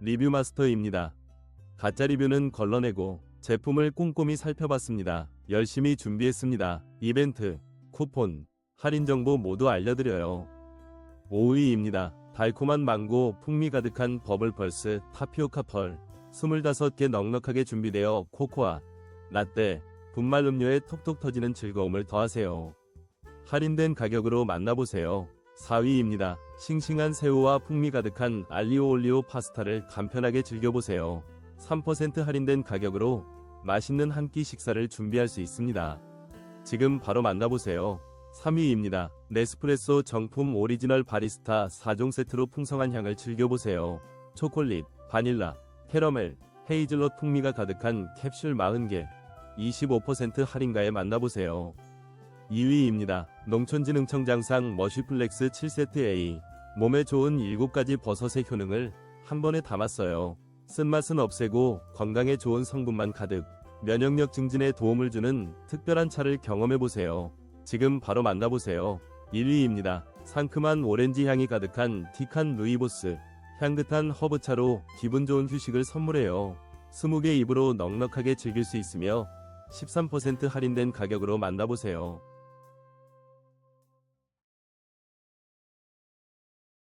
리뷰 마스터입니다. 가짜 리뷰는 걸러내고 제품을 꼼꼼히 살펴봤습니다. 열심히 준비했습니다. 이벤트, 쿠폰, 할인 정보 모두 알려드려요. 5위입니다. 달콤한 망고, 풍미 가득한 버블펄스, 타피오카 펄, 25개 넉넉하게 준비되어 코코아, 라떼, 분말 음료에 톡톡 터지는 즐거움을 더하세요. 할인된 가격으로 만나보세요. 4위입니다. 싱싱한 새우와 풍미 가득한 알리오 올리오 파스타를 간편하게 즐겨보세요. 3% 할인된 가격으로 맛있는 한 끼 식사를 준비할 수 있습니다. 지금 바로 만나보세요. 3위입니다. 네스프레소 정품 오리지널 바리스타 4종 세트로 풍성한 향을 즐겨보세요. 초콜릿, 바닐라, 캐러멜, 헤이즐넛 풍미가 가득한 캡슐 40개, 25% 할인가에 만나보세요. 2위입니다. 농촌진흥청장상 머쉬플렉스 7세트 A. 몸에 좋은 7가지 버섯의 효능을 한 번에 담았어요. 쓴맛은 없애고 건강에 좋은 성분만 가득. 면역력 증진에 도움을 주는 특별한 차를 경험해보세요. 지금 바로 만나보세요. 1위입니다. 상큼한 오렌지 향이 가득한 티칸 루이보스. 향긋한 허브차로 기분 좋은 휴식을 선물해요. 20개 입으로 넉넉하게 즐길 수 있으며 13% 할인된 가격으로 만나보세요.